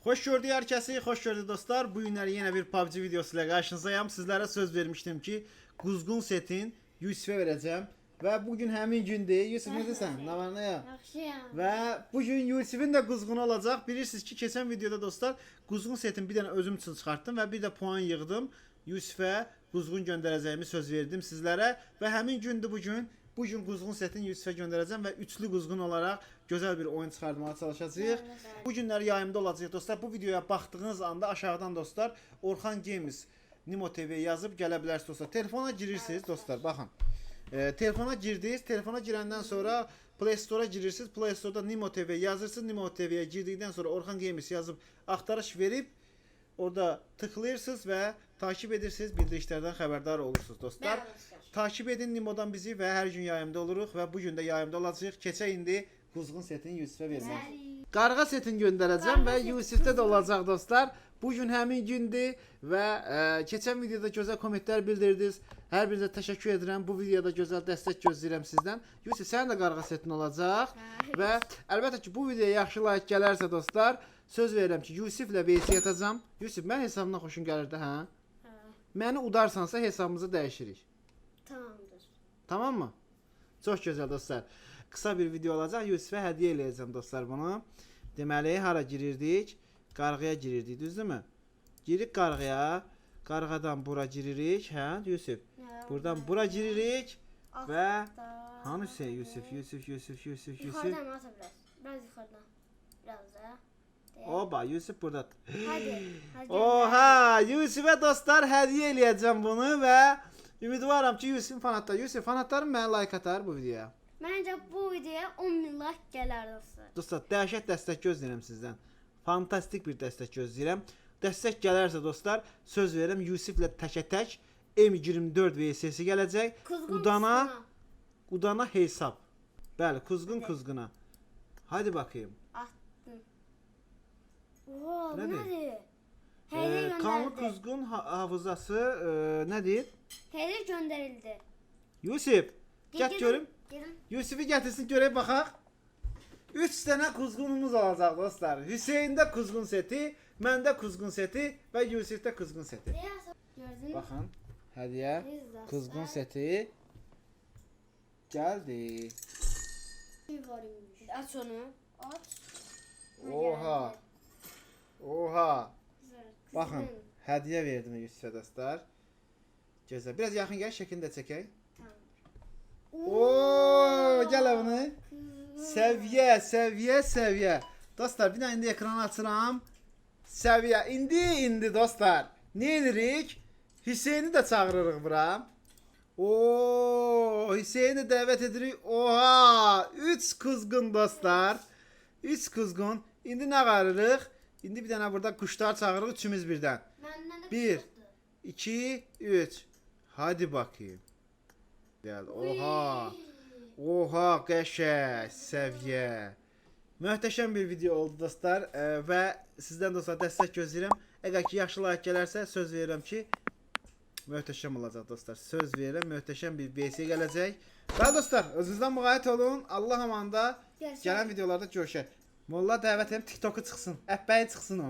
Hoş gördük herkesi, hoş gördük dostlar. Bu günler yine bir PUBG videosu ile karşınızdayım. Sizlere söz vermiştim ki Kuzgun setin Yusuf'a vereceğim. Ve bugün hemin gündür. Yusuf ne desen? Ne var ne ya? Yaxşıyam. Ve bugün Yusuf'un da kuzgunu olacak. Bilirsiniz ki geçen videoda dostlar kuzgun setin bir tane özüm için çıkarttım ve bir de puan yığdım. Yusuf'a kuzgun göndereceğimi söz verdim sizlere ve hemin gündü bugün. Bugün kuzgun setin Yusuf'a göndereceğim ve üçlü kuzgun olarak güzel bir oyun çıkartmaya çalışacağız. Bu günler yayımda olacaq dostlar. Bu videoya baxdığınız anda aşağıdan dostlar Orxan Games Nimo TV yazıb gələ bilərsiniz dostlar. Telefona girirsiniz dostlar. Baxın. E, telefona girdiniz. Telefona girəndən sonra Play Store-a girirsiniz. Play Store-da Nimo TV yazırsınız. Nimo TV-yə girdikdən sonra Orxan Games yazıb axtarış verib orada tıklayırsınız və takip edirsiniz. Bildirişlərdən xəbərdar olursunuz dostlar. Takip edin Nimo'dan bizi və hər gün yayımda oluruq və bu gün də yayımda olacağıq. Keçə indi Quzğun setin Yusuf'a verəcəm. Qarğa setini göndərəcəm və Yusifdə də olacaq dostlar. Bu gün həmin gündür və ə, keçən videoda gözəl kommentlər bildirdiniz. Hər birinizə təşəkkür edirəm. Bu videoda gözəl dəstək gözləyirəm sizdən. Yusif sənin də qarğa setin olacaq və əlbəttə ki bu videoya yaxşı like gələrsə dostlar, söz verirəm ki Yusiflə VC atacağam. Yusif mən hesabımdan xoşun gəlir də, hə? Məni udarsansa hesabımızı dəyişirik. Tamamdır. Tamam mı? Çox gözəl dostlar. Qısa bir video olacaq. Yusifə hədiyyə eləyəcəm dostlar bunu. Deməli, hara girirdik? Qarğıya girirdik, düzdürmü? Girik qarğıya. Qarğadan bura giririk, hə, Yusif? Buradan bura giririk və hanı şey Yusif, Yusuf, Yusuf, Yusuf. Yukarıdan mı ata biraz? Biraz yukarıdan. Biraz da. Oba, Yusif burada. Hadi. Hadi. Oha, Yusifə dostlar hədiyyə eləyəcəm bunu və ümidvaram ki, Yusifin fanatları, Yusif fanatlarım mənə like atar bu videoya. Bence bu videoya 10 bin like gelir dostlar. Dostlar, dəhşət dəstək gözləyirəm sizdən. Fantastik bir dəstək gözləyirəm. Dəstək gələrsə dostlar, söz verirəm Yusiflə təkə-tək M24 VSS gələcək. Kuzgun Udana, kuzguna. udana hesab. Bəli, kuzgun kuzguna. Hadi bakayım. Oo, Bu nedir? nedir? Ee, Hediye kanlı gönderildi. kuzgun ha- hafızası e, nədir? Hediye gönderildi. Yusif, gəl görüm. Gelin. Yusifi gətirsin görək baxaq. 3 dənə kuzgunumuz olacaq dostlar. Hüseyndə kuzgun seti, məndə kuzgun seti və Yusifdə kuzgun seti. Gördün mü? Baxın, hədiyyə Biz dostlar. kuzgun seti gəldi. Bir varmış. Aç onu. Aç. Oha. Oha. Baxın, hədiyyə verdim Yusifə dostlar. Gözəl. Biraz yaxın gəl, şəklini də çəkək. Oo, gəl bunu. Səviyyə, səviyyə, səviyyə. Dostlar, bir də indi ekranı açıram. Səviyyə. İndi, indi dostlar. Nə edirik? Hüseyni də çağırırıq bura. Oo, Hüseyni dəvət edirik. Oha! 3 kuzgun dostlar. 3 kuzgun. İndi nə qarırıq? İndi bir dənə burada quşlar çağırırıq üçümüz birdən. Bir. çıktı. 2 3. Hadi bakayım. Gel. Oha. Oha qəşəng səviyyə. Möhtəşəm bir video oldu dostlar e, və sizdən dostlar dəstək gözləyirəm. Əgər ki yaxşı like gələrsə söz verirəm ki möhtəşəm olacaq dostlar. Söz verirəm, möhtəşəm bir VS gələcək. Və dostlar, özünüzdən müğayət olun. Allah amanda gələn videolarda görüşək. Molla dəvət edib TikToku çıxsın. Əpbəyi çıxsın o.